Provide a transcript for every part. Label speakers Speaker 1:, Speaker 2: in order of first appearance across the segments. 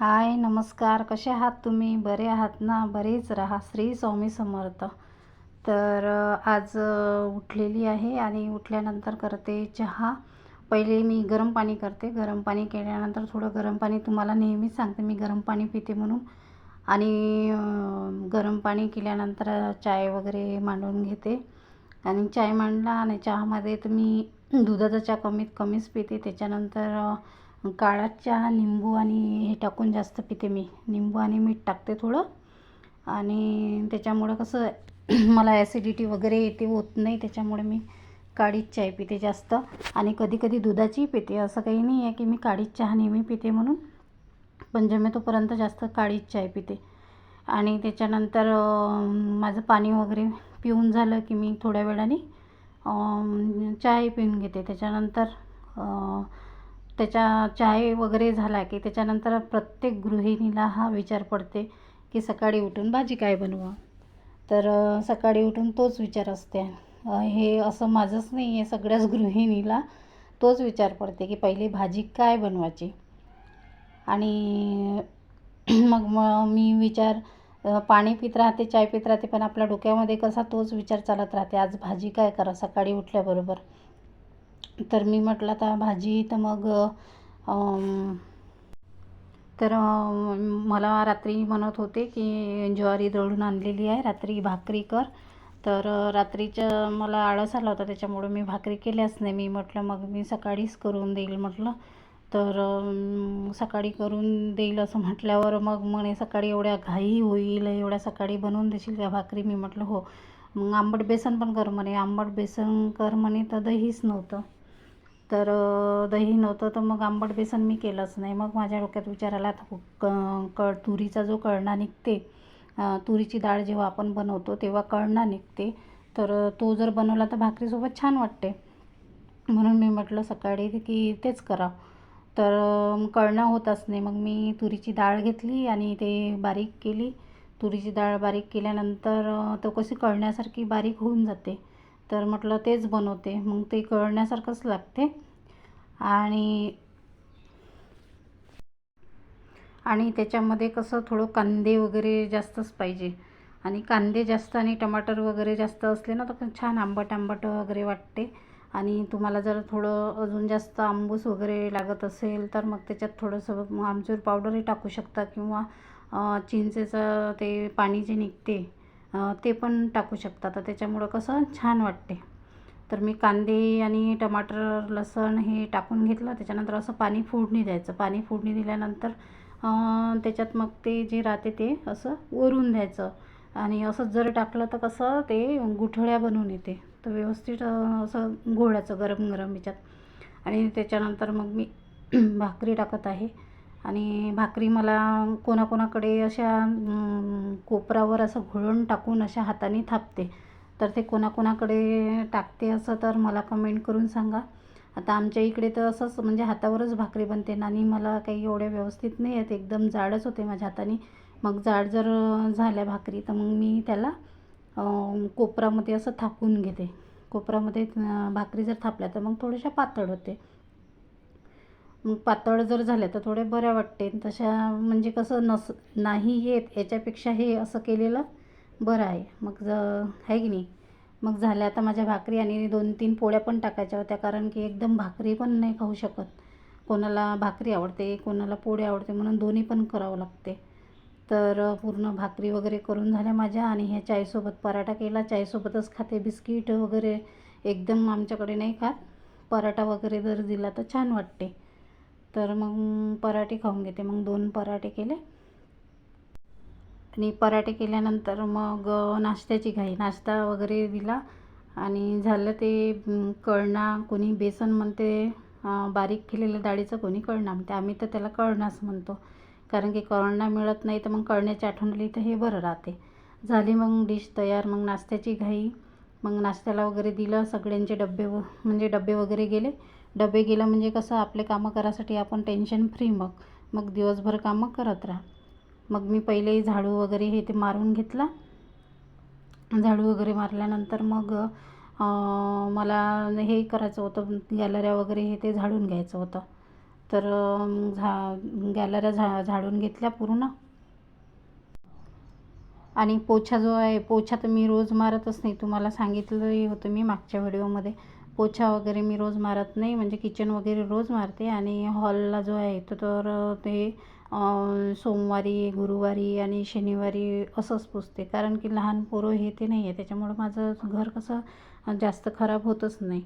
Speaker 1: हाय नमस्कार. कसे आहात तुम्ही? बरे आहात ना? बरेच राहा. श्री स्वामी समर्थ. तर आज उठलेली आहे आणि उठल्यानंतर करते चहा. पहिले मी गरम पाणी करते. गरम पाणी केल्यानंतर थोडं गरम पाणी तुम्हाला नेहमीच सांगते. मी गरम पाणी पिते म्हणून. आणि गरम पाणी केल्यानंतर चाय वगैरे मांडून घेते. आणि चाय मांडला आणि चहामध्ये तुम्ही दुधाचा चहा कमीत कमीच पिते. त्याच्यानंतर काळा चहा लिंबू आणि हे टाकून जास्त पिते मी. निंबू आणि मीठ टाकते थोडं. आणि त्याच्यामुळं कसं मला ॲसिडिटी वगैरे येते होत नाही. त्याच्यामुळे मी काळीच चाय पिते जास्त. आणि कधी कधी दुधाचीही पिते. असं काही नाही आहे की मी काळीच चहा नेहमी पिते म्हणून. पण जमेतोपर्यंत जास्त काळीच चाय पिते. आणि त्याच्यानंतर माझं पाणी वगैरे पिऊन झालं की मी थोड्या वेळाने चहाही चाय पिऊन घेते. त्याच्यानंतर त्याच्या चाय वगैरे झाला की त्याच्यानंतर प्रत्येक गृहिणीला हा विचार पडते की सकाळी उठून भाजी काय बनवा? तर सकाळी उठून तोच विचार असते. हे असं माझंच नाही आहे सगळ्याच गृहिणीला तोच विचार पडते की पहिली भाजी काय बनवायची? आणि मग मग मी विचार पाणी पित राहते चाय पित राहते पण आपल्या डोक्यामध्ये कसा तोच विचार चालत राहते आज भाजी काय करा सकाळी उठल्याबरोबर? तर मी म्हटलं आता भाजी तर मग तर मला रात्री म्हणत होते की ज्वारी दळून आणलेली आहे रात्री भाकरी कर. तर रात्रीचं मला आळस आला होता त्याच्यामुळं मी भाकरी केल्याच नाही. मी म्हटलं मग मी सकाळीच करून देईल म्हटलं. तर सकाळी करून देईल असं म्हटल्यावर मग म्हणे सकाळी एवढ्या घाई होईल एवढ्या सकाळी बनवून देशील का भाकरी? मी म्हटलं हो. मग आंबट बेसन पण कर म्हणे. आंबट बेसन कर म्हणे तर दहीच नव्हतं. तर दही नव्हतं तर मग आंबट बेसन मी केलंच नाही. मग माझ्या डोक्यात विचार आला आता क क तुरीचा जो कळणा निघते तुरीची डाळ जेव्हा आपण बनवतो तेव्हा कळणा निघते. तर तो जर बनवला तर भाकरीसोबत छान वाटते. म्हणून मी म्हटलं सकाळी की तेच करा. तर कळणा होताच नाही. मग मी तुरीची डाळ घेतली आणि ते बारीक केली. तुरीची डाळ बारीक केल्यानंतर तो कशी कळण्यासारखी बारीक होऊन जाते. तर म्हटलं तेच बनवते. मग ते कळण्यासारखंच लागते. आणि आणि त्याच्यामध्ये कसं थोडं कांदे वगैरे जास्तच पाहिजे. आणि कांदे जास्त आणि टमाटर वगैरे जास्त असले ना तर छान आंबट आंबट वगैरे वाटते. आणि तुम्हाला जर थोडं अजून जास्त आंबूस वगैरे लागत असेल तर मग त्याच्यात थोडंसं मग आमचूर पावडरही टाकू शकता किंवा चिंचेचं ते पाणी जे निघते ते पण टाकू शकता. तर त्याच्यामुळं कसं छान वाटते. तर मी कांदे आणि टमाटर लसण हे टाकून घेतलं. त्याच्यानंतर असं पाणी फोडणी द्यायचं. पाणी फोडणी दिल्यानंतर त्याच्यात मग ते जे राहते ते असं वरून द्यायचं. आणि असं जर टाकलं तर कसं ते गुठळ्या बनवून येते. तर व्यवस्थित असं गोळ्याचं गरम गरम याच्यात. आणि त्याच्यानंतर मग मी भाकरी टाकत आहे. आणि भाकरी मला कोणाकोणाकडे अशा कोपरावर असं घोळून टाकून अशा हाताने थापते. तर ते कोणाकोणाकडे टाकते असं तर मला कमेंट करून सांगा. आता आमच्या इकडे तर असंच म्हणजे हातावरच भाकरी बनते आणि मला काही एवढ्या व्यवस्थित नाही आहेत एकदम जाडच होते माझ्या हाताने. मग जाड जर झाल्या भाकरी तर मग मी त्याला कोपरामध्ये असं थापून घेते. कोपरामध्ये भाकरी जर थापल्या तर मग थोड्याशा पातळ होते. मग पातळ जर झाल्या तर थोड्या बऱ्या वाटते. तशा म्हणजे कसं नस नाही येत. याच्यापेक्षा हे असं केलेलं बरं आहे. मग ज आहे की नाही? मग झाल्या आता माझ्या भाकरी आणि दोन तीन पोळ्या पण टाकायच्या होत्या कारण की एकदम भाकरी पण नाही खाऊ शकत. कोणाला भाकरी आवडते कोणाला पोळी आवडते म्हणून दोन्ही पण करावं लागते. तर पूर्ण भाकरी वगैरे करून झाल्या माझ्या आणि ह्या चायसोबत पराठा केला. चायसोबतच खाते. बिस्किट वगैरे एकदम आमच्याकडे नाही खात. पराठा वगैरे जर दिला तर छान वाटते. तर मग पराठे खाऊन घेते. मग दोन पराठे केले. आणि पराठे केल्यानंतर मग नाश्त्याची घाई नाश्ता वगैरे दिला आणि झालं ते कळणा कोणी बेसन म्हणते बारीक केलेलं डाळीचं कोणी कळणा म्हणते. आम्ही तर त्याला कळणाच म्हणतो. कारण की कळणा मिळत नाही तर मग कळण्याची आठवणली तर हे बरं राहते. झाली मग डिश तयार मग नाश्त्याची घाई. मग नाश्त्याला वगैरे दिलं सगळ्यांचे डबे व म्हणजे डबे वगैरे गेले. डबे गेलं म्हणजे कसं आपले कामं करायसाठी आपण टेन्शन फ्री मग. मग दिवसभर कामं करत राहा. मग मी पहिले झाडू वगैरे हे ते मारून घेतला. झाडू वगैरे मारल्यानंतर मग मला हे करायचं होतं गॅलऱ्या वगैरे हे ते झाडून घ्यायचं होतं. तर झा गॅलऱ्या झा झाडून घेतल्या पूर्ण. आणि पोछा जो आहे पोछा तर मी रोज मारतच नाही तुम्हाला सांगितलंही होतं मी मागच्या व्हिडिओमध्ये. पोछा वगैरे मी रोज मारत नाही म्हणजे किचन वगैरे रोज मारते आणि हॉलला जो आहे तो तर ते सोमवारी गुरुवारी आणि शनिवारी असंच पुसते. कारण की लहान पोरं हे ते नाही आहे त्याच्यामुळं माझं घर कसं जास्त खराब होतच नाही.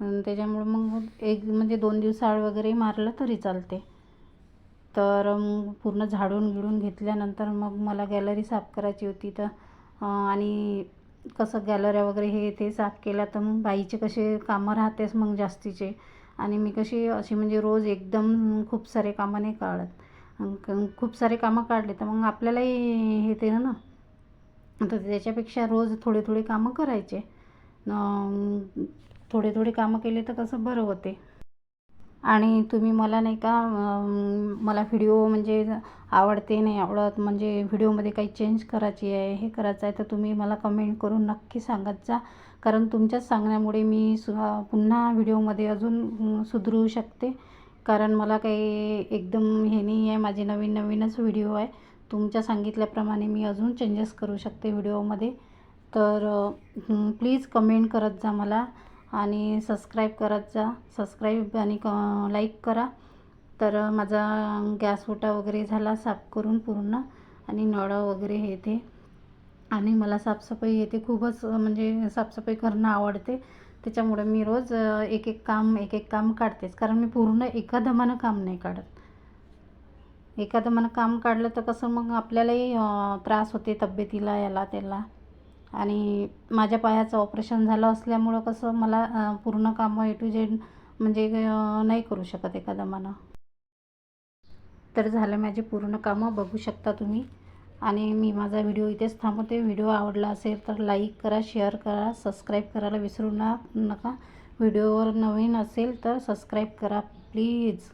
Speaker 1: त्याच्यामुळं मग एक म्हणजे दोन दिवसाआड वगैरे मारलं तरी चालते. तर मग पूर्ण झाडून गिळून घेतल्यानंतर मग मला गॅलरी साफ करायची होती तर आणि कसं गॅलऱ्या वगैरे हे ते साफ केल्या तर मग बाईचे कसे कामं राहतेच मग जास्तीचे. आणि मी कशी अशी म्हणजे रोज एकदम खूप सारे कामं नाही काढत. खूप सारे कामं काढले तर मग आपल्यालाही हे ते ना. तर त्याच्यापेक्षा रोज थोडे थोडे कामं करायचे. थोडे थोडे कामं केले तर कसं बरं होते. आणि तुम्ही मला नाही का मला व्हिडिओ म्हणजे आवडते नाही आवडत म्हणजे व्हिडिओमध्ये काही चेंज करायची आहे हे करायचं आहे तर तुम्ही मला कमेंट करून नक्की सांगत जा. कारण तुमच्याच सांगण्यामुळे मी सु पुन्हा व्हिडिओमध्ये अजून सुधरू शकते. कारण मला काही एकदम हे नाही आहे माझे नवीन नवीनच व्हिडिओ आहे. तुमच्या सांगितल्याप्रमाणे मी अजून चेंजेस करू शकते व्हिडिओमध्ये तर प्लीज कमेंट करत जा मला. आणि सबस्क्राईब करत जा. सबस्क्राईब आणि क लाईक करा. तर माझा गॅस ओटा वगैरे झाला साफ करून पूर्ण. आणि नळं वगैरे हे ते. आणि मला साफसफाई येते खूपच म्हणजे साफसफाई करणं आवडते. त्याच्यामुळे मी रोज एक एक काम एक एक काम काढतेच. कारण मी पूर्ण एका दमानं काम नाही काढत. एका दमानं काम काढलं तर कसं मग आपल्यालाही त्रास होते तब्येतीला याला त्याला. आणि माझ्या पायाचं ऑपरेशन झालं असल्यामुळं कसं मला पूर्ण कामं ए टू जेड म्हणजे नाही करू शकत एका दमानं तर झालं माझे पूर्ण कामं बघू शकता तुम्ही. आणि मी माझा व्हिडिओ इथेच थांबवते. व्हिडिओ आवडला असेल तर लाईक करा शेअर करा सबस्क्राईब करायला विसरू ना नका. व्हिडिओवर नवीन असेल तर सबस्क्राईब करा प्लीज.